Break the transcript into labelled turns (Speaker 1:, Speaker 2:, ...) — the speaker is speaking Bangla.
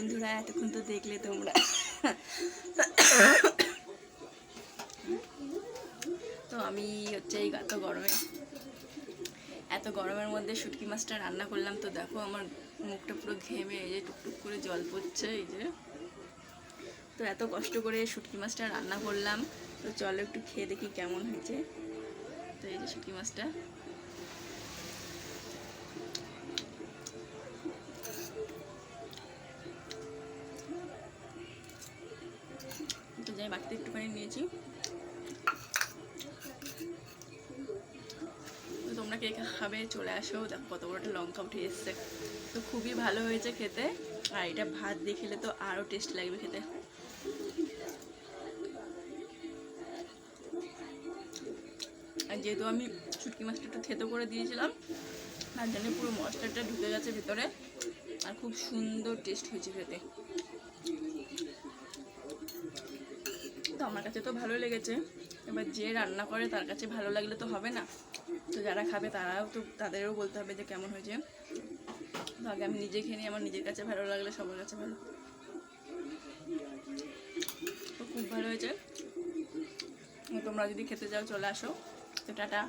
Speaker 1: বন্ধুরা, এতক্ষণ তো দেখলে তোমরা। তো আমি হচ্ছে এই এত গরমে, এত গরমের মধ্যে শুটকি মাছটা রান্না করলাম। তো দেখো আমার মুখটা পুরো ঘেমে, এই যে টুকটুক করে জল পড়ছে, এই যে। তো এত কষ্ট করে শুটকি মাছটা রান্না করলাম। তো চলো একটু খেয়ে দেখি কেমন হয়েছে। তো এই যে শুটকি মাছটা। তো যাই বাড়িতে একটুখানি নিয়েছি। তোমরা কে খাবে চলে আসো। দেখো কত বড় একটা লঙ্কা উঠে এসছে। তো খুবই ভালো হয়েছে খেতে। আর এটা ভাত দিয়ে খেলে তো আরও টেস্ট লাগবে খেতে। আর যেহেতু আমি শুটকি মাছটা একটু থেতো করে দিয়েছিলাম, তার জন্য পুরো মশলাটা ঢুকে গেছে ভিতরে। আর খুব সুন্দর টেস্ট হয়েছে খেতে। তো আমার কাছে তো ভালো লেগেছে। এবার যে রান্না করে তার কাছে ভালো লাগলে তো হবে না। তো যারা খাবে তারাও তো তাদেরও বলতে হবে যে কেমন হয়েছে। তো আগে আমি নিজে খেয়ে নিই, আমার নিজের কাছে ভালো লাগলে সবার কাছে ভালো। তো খুব ভালো হয়েছে। তোমরা যদি খেতে যাও চলে আসো। তো টাটা।